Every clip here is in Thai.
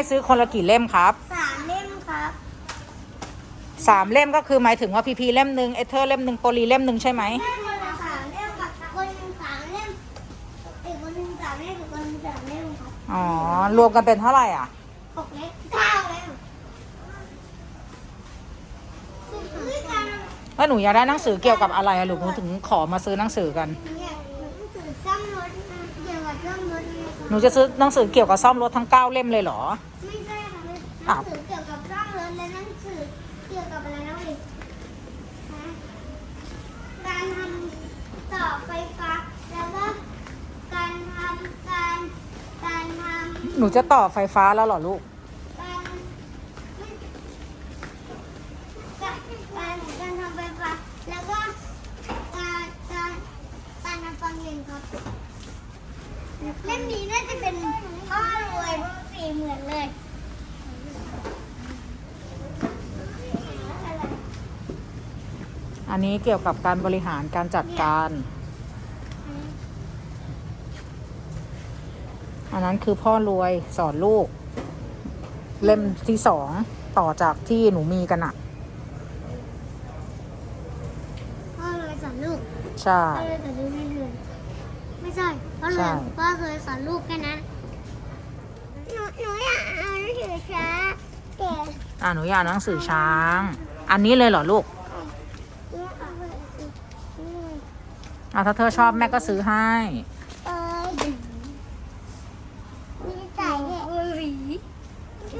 ให้ซื้อคนละกี่เล่มครับสามเล่มครับสามเล่มก็คือหมายถึงว่าพีพีเล่มหนึ่งเอเธอร์เล่มหนึ่งโปลีเล่มหนึ่งใช่ไหมแม่คนละสามเล่มกับคนหนึ่งสามเล่มอีกคนหนึ่งสามเล่มอีกคนหนึ่งสามเล่มครับอ๋อรวมกันเป็นเท่าไหร่อะหกเล่มเก้าเล่มคือการแล้วหนูอยากได้หนังสือเกี่ยวกับอะไรอะลูกหนูถึงขอมาซื้อหนังสือกันเนี่ยหนูถือซ่อมรถนะเกี่ยวกับซ่อมรถเลยคหนูรับจะซื้อหนังสือเกี่ยวกับซ่อมรถทั้งเก้าเล่มเลยเหรอไม่ใช่ค่ะ หนัอ้างวสือเกี่ยวกับซ่อมรถและหนังสือเกี่ยวกับอะไรนะเว้ยฮะการทำต่อไฟฟ้า แล้วก็การทำการการทำหนูจะต่อไฟฟ้าแล้วเหรอลูก การการการการทำไฟฟ้า แล้วก็การการการทำฟังเย็นครับเล่มนี้น่าจะเป็นพ่อรวยเพราะสีเหมือนเลย อันนี้เกี่ยวกับการบริหารการจัดการ อันนั้นคือพ่อรวยสอนลูก เล่มที่สองต่อจากที่หนูมีกันอะพ่อรวยสอนลูกใช่ พ่อรวยสอนลูกไม่เลยไม่ใช่พ่อรใช่วยพ่อเคยสอนลูกแค่นั้นหนูหนูอยากเอาหนังสือช้าแต่อ่าหนูอยากหนังสือช้าง อันนี้เลยเหรอลูก เนี่ยเอาไปอีกนี่ อ่าถ้าเธอชอบแม่ก็ซื้อให้ เอ้ยมีใส่ด้วยเอ้ย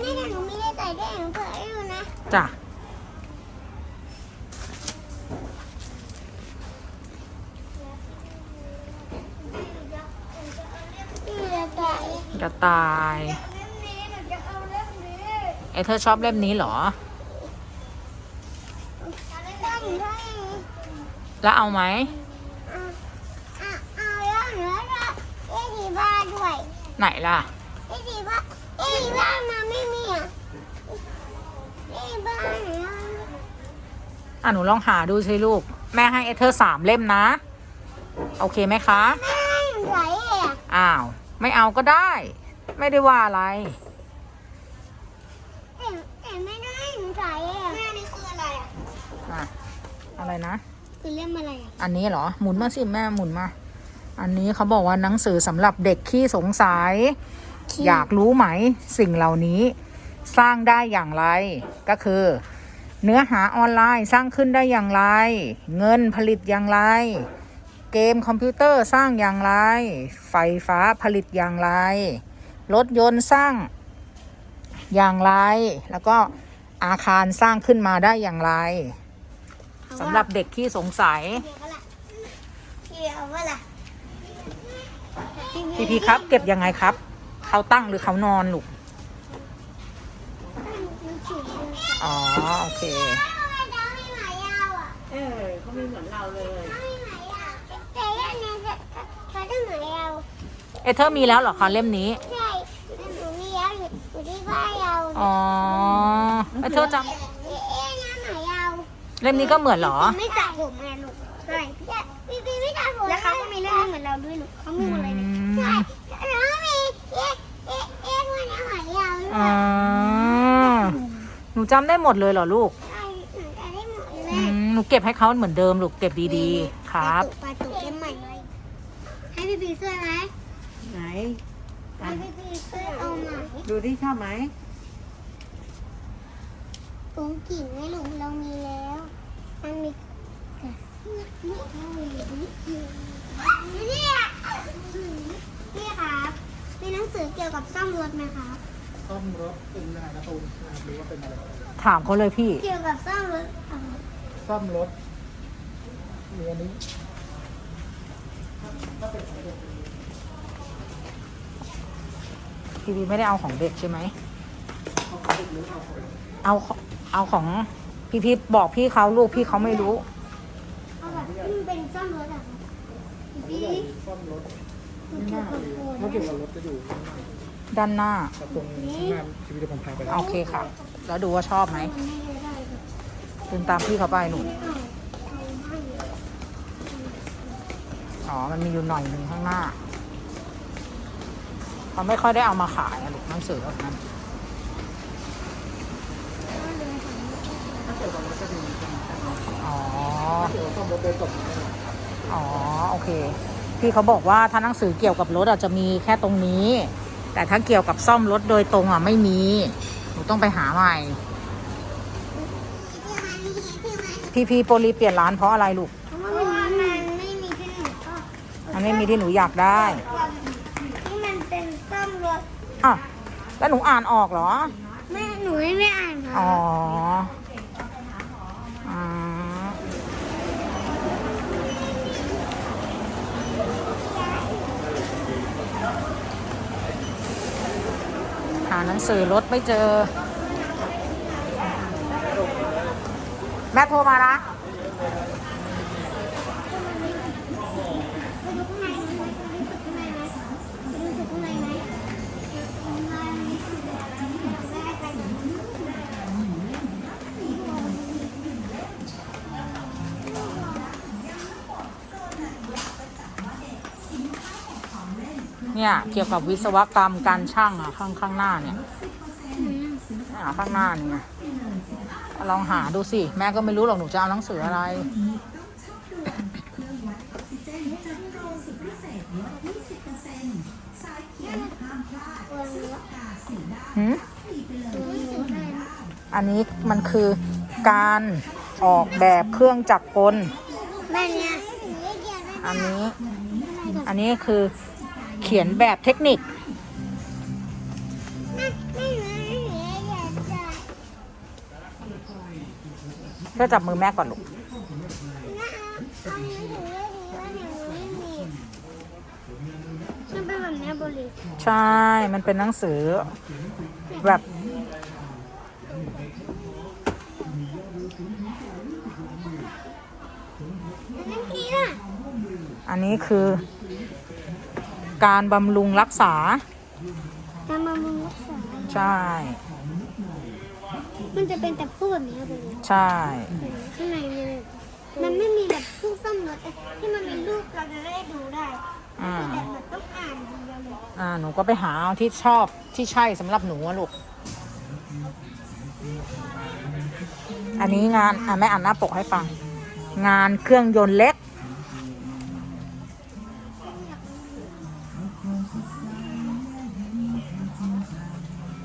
นี่แต่หนูไม่ได้ใส่ด้วยหนูเปิดให้ดูนะจ้ะนี่จะใส่กระต่าย เล่มนี้หนูจะเอาเล่มนี้เอยเธอชอบเล่มนี้เหรอ เอาเล่มนี้ให้แล้วเอาไหม เอาเอาเอาแล้วหนูแล้วก็เอ๊ะดีบ้านด้วย ไหนล่ะเอ๊ะดีบ้านเอ๊ะดีบ้านมาไม่มีอะเอ๊ะบ้านไหนอะอะหนูลองหาดูสิลูก แม่ให้เอเธอร์สามเล่มนะ โอเคไหมคะแม่ให้หนูใส่เองอ้าว ไม่เอาก็ได้ ไม่ได้ว่าอะไร แต่แต่ไม่ได้ให้หนูใส่เองแม่นี่คืออะไรอะ อะอะไรนะ คือเล่มอะไรอะ อันนี้เหรอ หมุนมาสิแม่หมุนมา อันนี้เขาบอกว่าหนังสือสำหรับเด็กขี้สงสัย อยากรู้ไหมสิ่งเหล่านี้ สร้างได้อย่างไร ก็คือ เนื้อหาออนไลน์สร้างขึ้นได้อย่างไร เงินผลิตอย่างไร เกมคอมพิวเตอร์สร้างอย่างไร ไฟฟ้าผลิตอย่างไร รถยนต์สร้างอย่างไร แล้วก็อาคารสร้างขึ้นมาได้อย่างไรสำหรับเด็กที่สงสัยเดี๋ยวก็ละเดี๋ยวก็ละ พี่พีครับ เก็บยังไงครับ เขาตั้งหรือเขานอนลูกมันฉีกเลยอ๋อ โอเคทำไมเจ้ามีหมายยาวอะเออเขามีเหมือนเราเลยเจ้ามีหมายยาวแต่ย่านนี้จะเขาต้องหมายยาวเอเธอร์มีแล้วเหรอคะเล่มนี้ใช่แต่หนูมียาวอยู่อยู่ที่บ้านยาวอ๋อ เอเธอร์จเอ๊ะเอ๊ะนะหมายยาวำเล่มนี้ก็เหมือนเหรอ ไม่จับผมไงลูกใช่พี่พี่ไม่จับผมแล้วเขาก็มีเรื่องนี้เหมือนเราด้วยลูกเขามีหมดเลยเนี่ยอืม ใช่แล้วก็มีเอ๊ะเอ๊ะเอ๊ะมันหมายยาวด้วยอ๋อ หนูจำได้หมดเลยเหรอลูก ใช่หนูจะได้หมดเลอืยมหนูเก็บให้เขาเหมือนเดิมลูกเก็บดีๆ ครับ ปลาตุกเล่มใหม่เลยให้พี่พีช่วยไหมไหน ให้พี่พีช่วยเอาหน่อยดูที่ชอบไหมกุ้งกิ่งไม่ลุงเรามีแล้วมันมีนี่ พี่ครับมีหนังสือเกี่ยวกับซ่อมรถไหมครับซ่อมรถเป็นอะไรการ์ตูนนะครับหรือว่าเป็นอะไรถามเขาเลยพี่ เกี่ยวกับซ่อมรถอะซ่อมรถมีอันนี้พี่พีไม่ได้เอาของเด็กใช่ไหม เอาของเอาของพี่พีบอกพี่เขาลูกพี่เขาไม่รู้ เอาแบบที่มันเป็นซ่อมรถอะ ด้านหน้าโอเคค่ะ แล้วดูว่าชอบไหมเดินตามพี่เขาไปหนูอ๋อ มันมีอยู่หน่อยหนึ่งข้างหน้า เขาไม่ค่อยได้เอามาขายอะลูกหนังสือแบบนั้นกันอ๋อ อ๋อ โอเค พี่เขาบอกว่าถ้าหนังสือเกี่ยวกับรถอาจจะมีแค่ตรงนี้ แต่ถ้าเกี่ยวกับซ่อมรถโดยตรงอะไม่มี หนูต้องไปหาใหม่ พี่พีโปรลีเปลี่ยนร้านเพราะอะไรลูก เพราะว่ามันไม่มีที่หนูชอบมันไม่มีที่หนูอยากได้ที่มันเป็นซ่อมรถอะแล้วหนูอ่านออกเหรอ แม่หนูไม่ไม่อ่านค่ะ อ๋ออ่ หนังสือรถไม่เจอ แม่โทรมานะ เนี่ยเกี่ยวกับวิศวกรรมการช่างอะข้างข้างหน้าเนี่ยอ่าข้างหน้าเนี่ยลองหาดูสิ แม่ก็ไม่รู้หรอกหนูจะเอาหนังสืออะไรหืมอันนี้มันคือการออกแบบเครื่องจักรกลแม่เนี่ยอันนี้ อันนี้คือ เขียนแบบเทคนิคก็จับมือแม่ก่อนลูก มันเป็นแบบนี้บริใช่ มันเป็นหนังสือ แบบนั่นคืออะอันนี้คือ การบำรุงรักษาจะมามึงรักษา ใช่ มันจะเป็นแต่พูดแบบนี้บริใช่ ข้างในเลยมันไม่มีแบบผู้ซ่อมรถที่มันมีรูปเราจะได้ดูได้อ่า แต่มันต้องอ่านดูเลยอ่า หนูก็ไปหาเอาที่ชอบที่ใช่สำหรับหนูอะลูก อันนี้งาน อะแม่อ่านหน้าปกให้ฟัง งานเครื่องยนต์เล็ก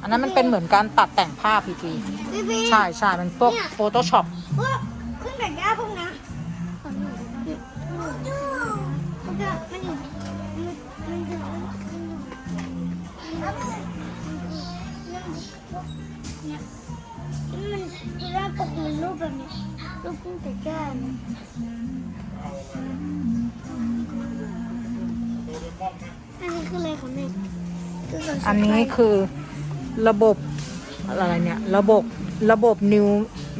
อันนั้นมันเป็นเหมือนการตัดแต่งภาพพีทีพี่พี่ใช่ใช่มันพวก Photoshop ว่าขึ้นแต่งหน้าพวกนะมันจะมันอยู่มันจะเนี่ยมันที่แรกปกมันรูปแบบนี้รูปขึ้นแต่แก้มอันนี้คืออะไรคะแม่คือแบบอันนี้คือ ระบบอะไรเนี่ย ระบบระบบนิว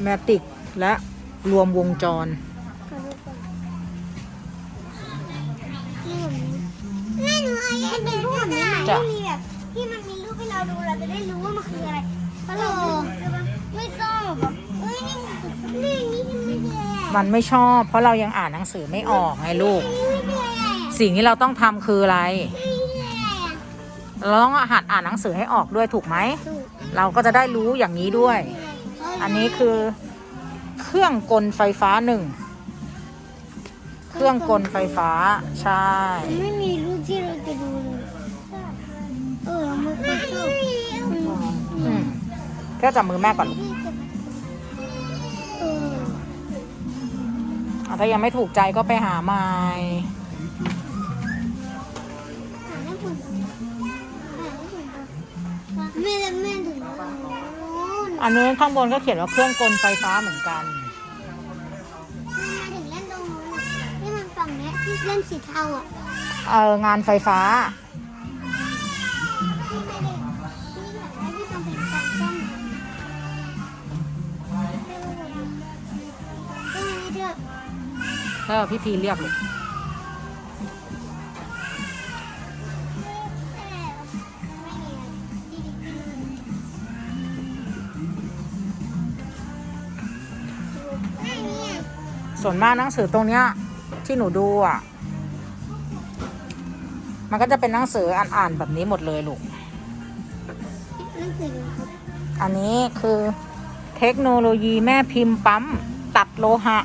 แมติกและรวมวงจร แม่หนูเอาแยกเป็นรูปแบบนี้ไหมจ้ะ ที่มีแบบที่มันมีรูปให้เราดูเราจะได้รู้ว่ามันคืออะไรเพราะเราดูใช่ปะไม่ชอบแบบเอ้ยนี่นี่นี่ที่ไม่ใช่อะมันไม่ชอบ เพราะเรายังอ่านหนังสือไม่ออกไงลูก นี่ไม่ใช่อะสิ่งที่เราต้องทำคืออะไร นี่ไม่ใช่อะ เราต้องหัดอ่านหนังสือให้ออกด้วยถูกไหมถูกเราก็จะได้รู้อย่างนี้ด้วย อันนี้คือเครื่องกลไฟฟ้าหนึ่ง เครื่องกลไฟฟ้า ใช่มันไม่มีรูปที่เราจะดูเลยเออเราไม่ค่อยชอบอืมก็จับมือแม่ก่อนลูกเอออะถ้ายังไม่ถูกใจก็ไปหาใหม่ แม่และแม่ถึงตรงนู้นอันนี้ข้างบนก็เขียนว่าเครื่องกลไฟฟ้าเหมือนกันมาถึงเล่นตรงนู้นอะที่มันฝั่งเนี้ยที่เล่นสีเทาอะเอองานไฟฟ้า ที่ไม่ได้ที่แบบว่าที่ต้องเป็นการซ่อมก็ไม่เลือกแล้วพี่พีเรียกลูก ส่วนมากหนังสือตรงเนี้ย ที่หนูดูอะ มันก็จะเป็นหนังสืออ่านๆแบบนี้หมดเลยลูก นังสือครับอันนี้คือเทคโนโลยีแม่พิมพ์ปั๊ม ตัดโลหะ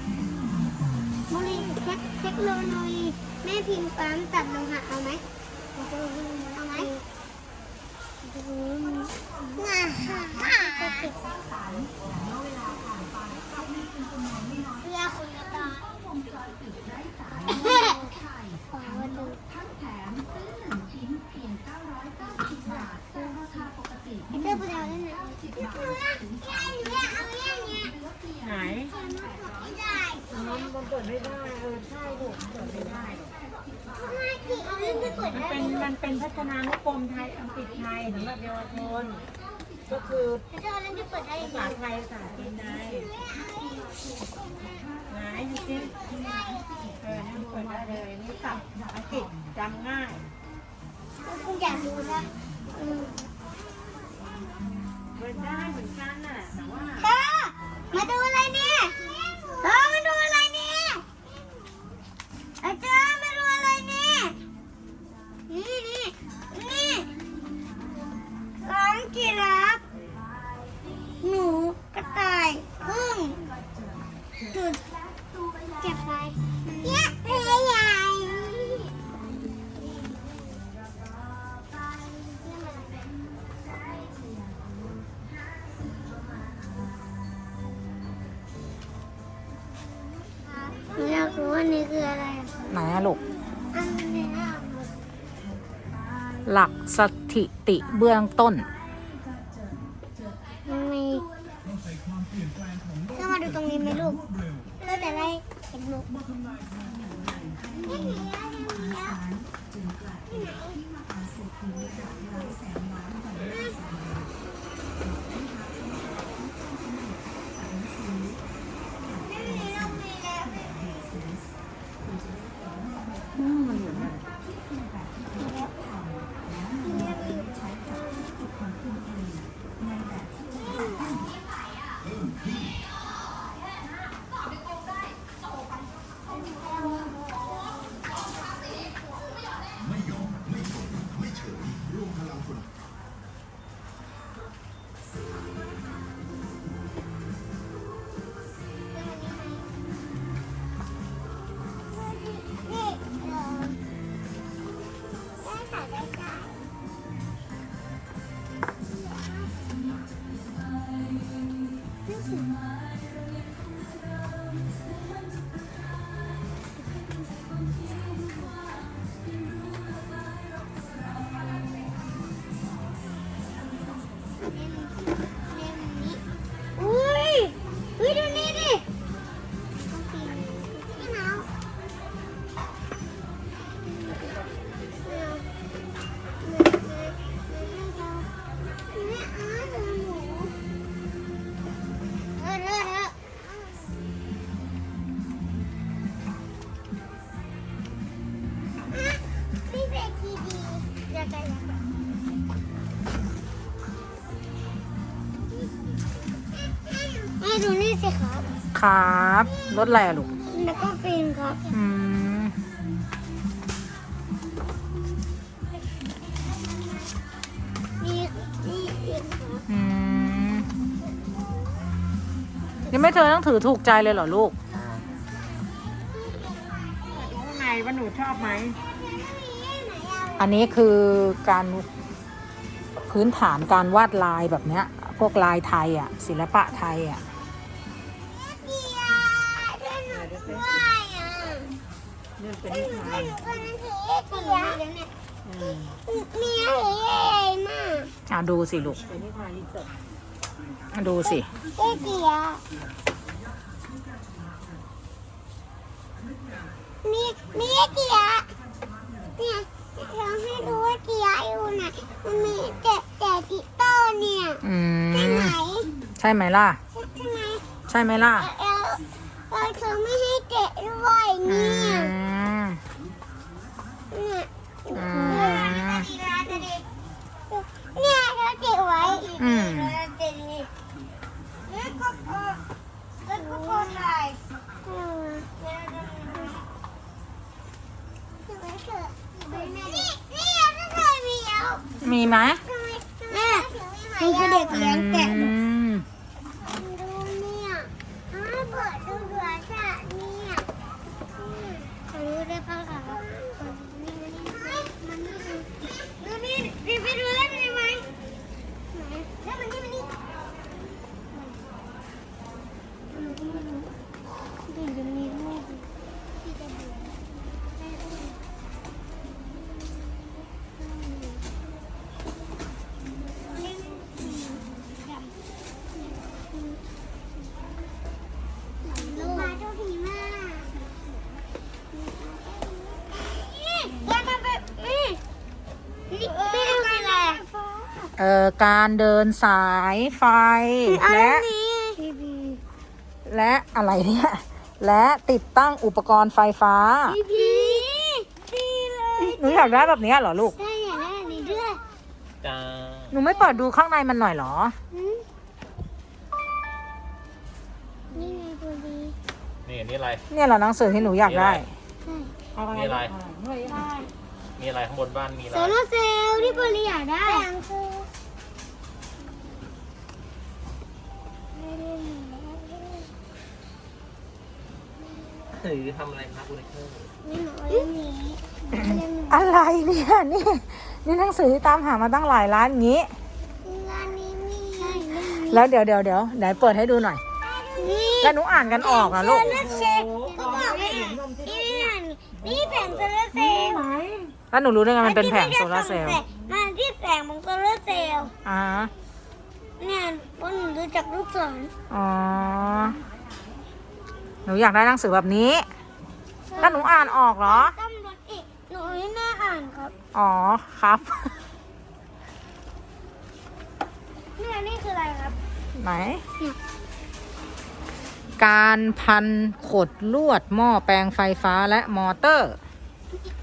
ม สถิติเบื้องต้นมันมีเข้ามาดูตรงนี้ไหมลูกเราจะได้เห็นลูกนี่หนีแล้วนี่หนที่ไหน แม่ดูนี่สิครับครับรถอะไรอะลูกแล้วก็ฟิล์มครับ อืมนี่นี่ฟิล์มครับอืมยังไม่เธอต้องถือถูกใจเลยเหรอลูกดูข้างในว่าหนูชอบไหม อันนี้คือการพื้นฐานการวาดลายแบบเนี้ย พวกลายไทยอะ ศิลปะไทยอะเกียร์ด้วยหนูด้วยอะเรื่องเป็นหนินูทานหนูก็นั่งถือเกียร์เนี่ยอืมเมียถือใหญ่มากอะดูสิลูกเป็นนิทานที่จบอะดูสิเกียมีมีเกียเนี่ย เราให้ดูว่าเกียร์อยู่ไหนมันมีเจ็ดเจ็ดติโต้เนี่ยอืใช่ไหมมใช่ไหมล่ะ ใช่ไหมใช่ไหมล่ะแล้วเราเธอไม่ให้เตะด้วยอืเนี่ยม เนี่ยอืม เนี่ยเราเตะไว้อืมเตะนี่แล้วก็แล้วก็คนไหนนี่นี่ถ้าเคย มีแล้วมีไหมแม่มันคือเด็กเลี้ยงแกะ เอ่อการเดินสายไฟและพี่พีและอะไรเนี่ย และติดตั้งอุปกรณ์ไฟฟ้าพี่พีดีเลยหนูอยากได้แบบเนี้ยเหรอลูกใช่อยากได้อันนี้ด้วยจ้าหนูไม่เปิดดูข้างในมันหน่อยเหรอหืมนี่ไงตัวดีนี่อันนี่อะไร เนี่ยเหรอหนังสือที่หนูอยากได้ใช่มีอะไรได้มีอะไรข้างบนบ้านมีอะไรโซลาร์เซลล์ที่บริอยากได้ แสงคือไม่ได้มีแล้วถือทำอะไรครับคุณเพื่อนไม่หนูเอาเล่มนี้เล่มนี้อะไรเนี่ยนี่นี่หนังสือที่ตามหามาตั้งหลายร้านอย่างนี้งานนี้มีใช่เล่มนี้แล้วเดี๋ยวเดี๋ยวเดี๋ยวไหนเปิดให้ดูหน่อย นี่แล้วหนูอ่านกันออกนะลูกโซลาร์เซลล์ก็บอกไม่อ่านนี่ไม่อ่านนี่แผงโซลาร์เซลล์แล้วหนูรู้ได้ไงมันเป็นแผงโซลาร์เซลล์ มันที่แสงของโซลาร์เซลล์ อ่า เนี่ยเพราะหนู ดูจากลูกศรอ๋อ หนูอยากได้หนังสือแบบนี้แล้วหนูอ่านออกเหรอต้มรถอีกหนูให้แม่อ่านครับ อ๋อครับ นี่อันนี่คืออะไรครับ ไหน การพันขดลวดหม้อแปลงไฟฟ้าและมอเตอร์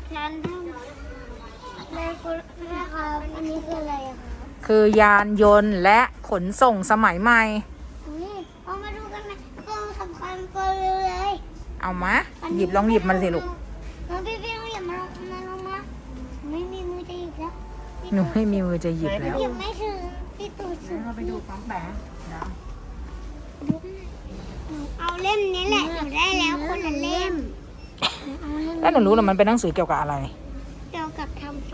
แทนทำแม่คุณแม่ครับอันนี้คืออะไรอะครับ คือยานยนต์และขนส่งสมัยใหม่นี่เอามาดูกันนะก็สำคัญก็เร็วเลยเอามาหยิบลองหยิบมันสิลูก น้องพี่พี่ต้องหยิบมาลงมาลงมาไม่มีมือจะหยิบแล้วหนูไม่มีมือจะหยิบแล้ว หยิบไม่ถึงพี่ตูดถึงไปดูปั๊มแบงหนูเอาเล่มนี้แหละหนูได้แล้วคนละเล่มเอาเล่ม แล้วหนูรู้เหรอมันเป็นหนังสือเกี่ยวกับอะไร เกี่ยวกับทำไฟ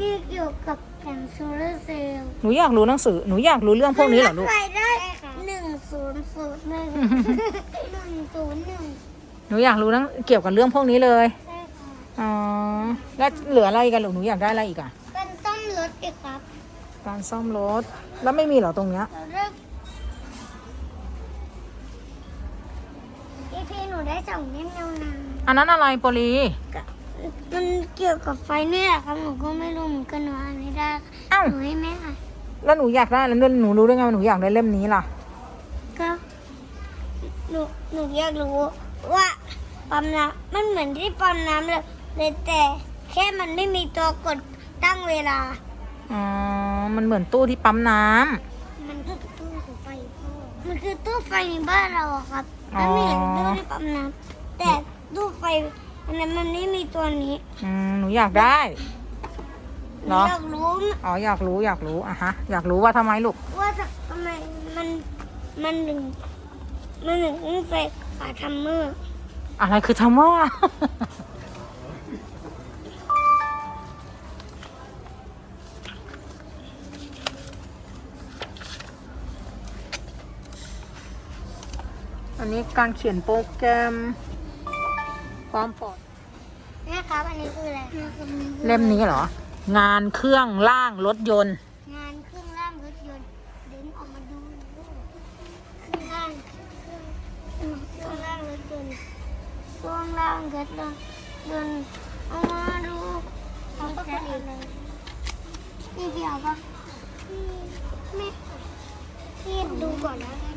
นี่เกี่ยวกับ แผงโซลาร์เซลล์หนูอยากรู้หนังสือ หนูอยากรู้เรื่องพวกนี้เหรอลูกไฟได้หนึ่งศูนย์ศูนย์หนึ่งหนึ่งศูนย์หนึ่งหนูอยากรู้เรื่องเกี่ยวกับเรื่องพวกนี้เลย ใช่ค่ะอ๋อ แล้วเหลืออะไรกันลูก หนูอยากได้อะไรอีกอะ เป็นซ่อมรถอีกครับ การซ่อมรถ แล้วไม่มีเหรอตรงเนี้ย เราเริ่มพี่พี่หนูได้สองเล่มแล้วนะอันนั้นอะไรโปลี มันเกี่ยวกับไฟเนี่ยแหละครับหนูก็ไม่รู้เหมือนกันหนูอ่านไม่ได้อ้าวหนูให้แม่อ่านแล้วหนูอยากได้แล้วหนูรู้ได้ไงว่าหนูอยากได้เล่มนี้ล่ะก็หนูหนูอยากรู้ว่าปั๊มน้ำมันเหมือนที่ปั๊มน้ำเลยเลยแต่แค่มันไม่มีตัวกดตั้งเวลาอ๋อมันเหมือนตู้ที่ปั๊มน้ำมันคือตู้ไฟมันคือตู้ไฟในบ้านเราอะครับอ๋มัอนไม่เห็นตู้ที่ปั๊มน้ำแต่ตู้ไฟ อันนั้นมันไม่มีตัวนี้อืมหนูอยากได้หเหรนูออยากรู้อ๋ออยากรู้อยากรู้อะฮะ อยากรู้ว่าทำไมลูก ว่าทำไมมันมันถึงมันถึงต้องใส่ขาทัมเมอร์อะไรคือทำว่าอันนี้การเขียนโปรแกรม ความปลอดนะครับอันนี้คืออะไรเล่มนี้เหรอ งานเครื่องล่างรถยนต์ งานเครื่องล่างรถยนต์เดินออกมาดูเครื่องล่างเครื่องเครื่องล่างรถยนต์ช่วงล่างรถยนต์ยนต์เอามาดูเอาก็เป็นอะไรพี่เดียวปะพี่ไม่พี่ดูก่อนแล้วกัน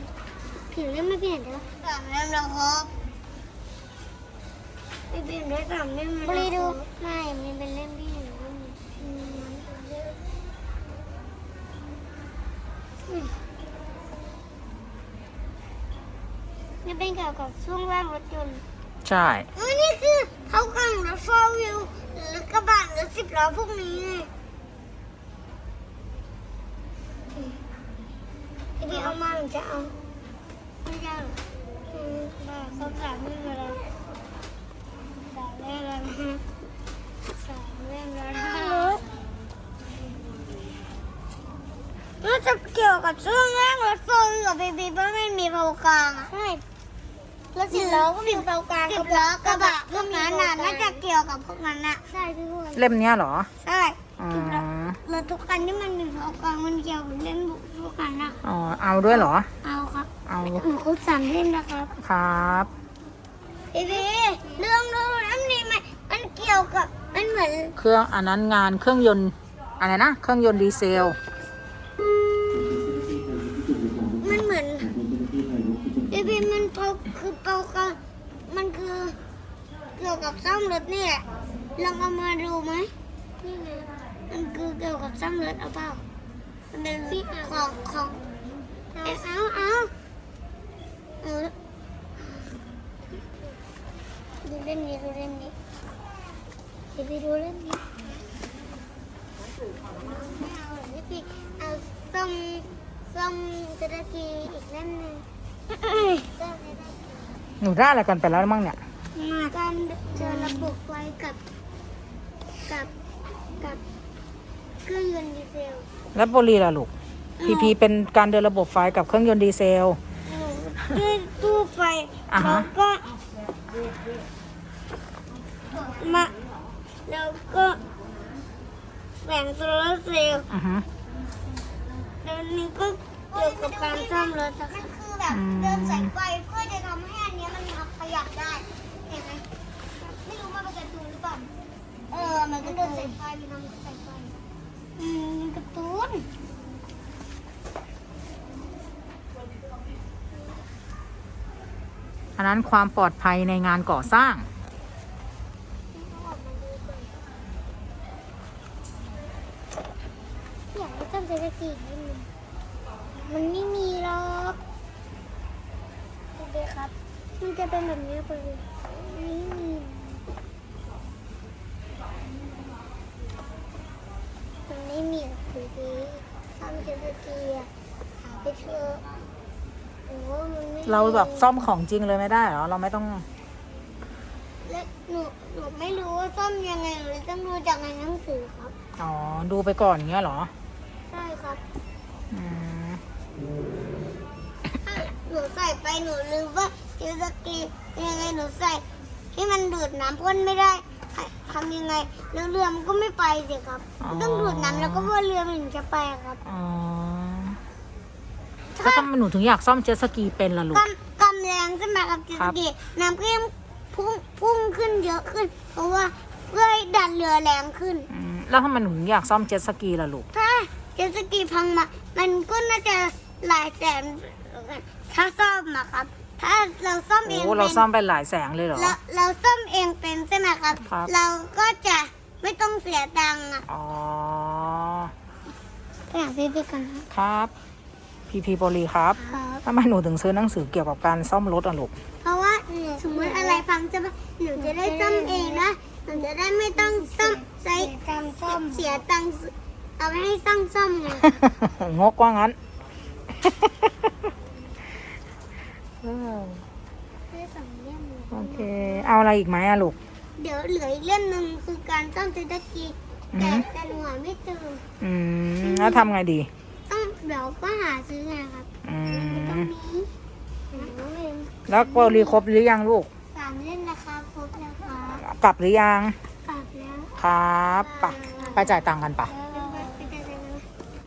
ผิวเล่มไม่เปลี่ยนเด้อสามเล่มแล้วครับ ไม่เปลี่ยนได้สามเล่มแล้วบรีดูไม่มันเป็นเล่มที่หนึ่งเล่มนี่เป็นเกี่ยวกับช่วงล่างรถยนต์ใช่เออนี่คือเขากำลังรถโฟล์วิวหรือกระบะหรือสิบล้อพวกนี้ไงไอพี่เอามาหรือจะเอาไม่ได้หรอกอืมได้เขาสามเล่มแล้ว เล่มแล้วนะสามเล่มแล้วนะน่าจะเกี่ยวกับช่วงล่างรถโฟล์วิวกับเบบีเพราะไม่มีเผากลางอะใช่แล้วสิบล้อก็มีเตากลางสิบล้อกระบะพวกนั้นน่ะน่าจะเกี่ยวกับพวกนั้นน่ะใช่พี่พูดเล่มเนี้ยเหรอใช่อ๋อสิบล้อแล้วทุกคันที่มันมีเตากลางมันเกี่ยวกับเล่นบุกพวกนั้นน่ะอ๋อเอาด้วยเหรอ เอาครับเอาหนูครบสามเล่มนะครับ ครับพี่พี่เรื่องเรื่องนั้นนะ เียวกับมันเหมือนเครื่องอันนั้นงานเครื่องยนต์อะไรนะเครื่องยนต์ดีเซล มันเหมือนเบพีมันเปาคือเปากันมันคือเกี่ยวกับซ่อมรถนี่แหละลองเอามาดูไหมนี่ไงมันคือเกี่ยวกับซ่อมรถเอาเปล่ามันเป็นของของเอ้าเอ้าเออดูเล่นนี้ดูเล่นนี้ เดี๋ยวไปดูเล่มนี้ไม่เอาหรอกพี่ปีเอาส้มส้มจะได้กีอีกเล่มหนึ่งส้มจะได้หนูได้อะไรกันไปแล้วมั่งเนี่ย มาการเจอระบบไฟกับ กับกับเครื่องยนต์ดีเซลแล้วโปรลีล่ะลูก พีพีเป็นการเดินระบบไฟกับเครื่องยนต์ดีเซลด้วยตู้ไฟอ่าฮะแล้วก็มา แล้วก็แบ่งโซลาร์เซลล์อือฮึแล้วนี่ก็เกี่ยวกับการซ่อมรถนะคะคือแบบเดินสายไฟเพื่อจะทำให้อันเนี้ยมันขยับได้ เห็นไหมไม่รู้มันเป็นการ์ตูนหรือเปล่า เออ มันเดินสายไฟมันทำสายไฟ อืมการ์ตูน อันนั้นความปลอดภัยในงานก่อสร้าง อยากให้ทำเศรษฐกิจนิดนึงมันไม่มีหรอกโอเคครับ มันจะเป็นแบบนี้ไปเลยไม่มีมันไม่มีหรอกคือดีทำเศรษฐกิจอะหาไปเถอะโอ้มันไม่มี เรา แบบซ่อมของจริงเลยไม่ได้เหรอ เราไม่ต้อง และหนูหนูไม่รู้ว่าซ่อมยังไงหนูเลยต้องดูจากในหนังสือครับ อ๋อ ดูไปก่อนอย่างเงี้ยเหรอ ใช่ครับอืมถ้าหนูใส่ไปหนูลืมว่าเจตสกียังไงหนูใส่ให้มันดูดน้ำพ่นไม่ได้ทำยังไงแล้วเรือมันก็ไม่ไปสิครับมันต้องดูดน้ำแล้วก็ว่าเรือมันถึงจะไปครับอ๋อแล้วทำไมหนูถึงอยากซ่อมเจ็ตสกีเป็นล่ะลูกกำกำ แรงใช่ไหมครับเจตสกีน้ำก็ยังพุ่งพุ่งขึ้นเยอะขึ้น เพราะว่าเพื่อให้ดันเรือแรงขึ้น อืมแล้วทำไมหนูถึงอยากซ่อมเจ็ตสกีล่ะลูก ถ้าเจตสกีพังมา มันก็น่าจะหลายแสนถ้าซ่อมอะครับ ถ้าเราซ่อมเองโอ้เป็นเราซ่อมไปหลายแสงเลยเหรอ เราเราซ่อมเองเป็นใช่ไหมครับ ครับ เราก็จะไม่ต้องเสียตังค์อะอ๋อ ไปหาพี่พี่กันครับ ครับ พีพีโปรลีครับครับ ทำไมหนูถึงซื้อหนังสือเกี่ยวกับการซ่อมรถอะลูก เพราะว่าสมมติอะไรพังใช่ปะหนูจะได้ซ่อมเองนะหนูจะได้ไม่ต้องซ่อมใช้ซ่อมเสียตังค์เอาไว้ให้ซ่อมซ่อมไงงกว่างั้นได้สองเล่มเลยโอเค เอาอะไรอีกไหมอะลูก เดี๋ยวเหลืออีกเล่มหนึ่งคือการซ่อมเศรษฐกิจอือแต่ฮึแต่หนูหาไม่เจออืม แล้วทำไงดีต้อง เดี๋ยวก็หาซื้อไงครับอืตรงมนี้หนูเองแล้วโปรลีครบหรือยังลูก สามเล่มนะคะครบแล้วครับกลับหรือยัง กลับแล้ว ครับไปไปจ่ายตังค์กันปะ เอ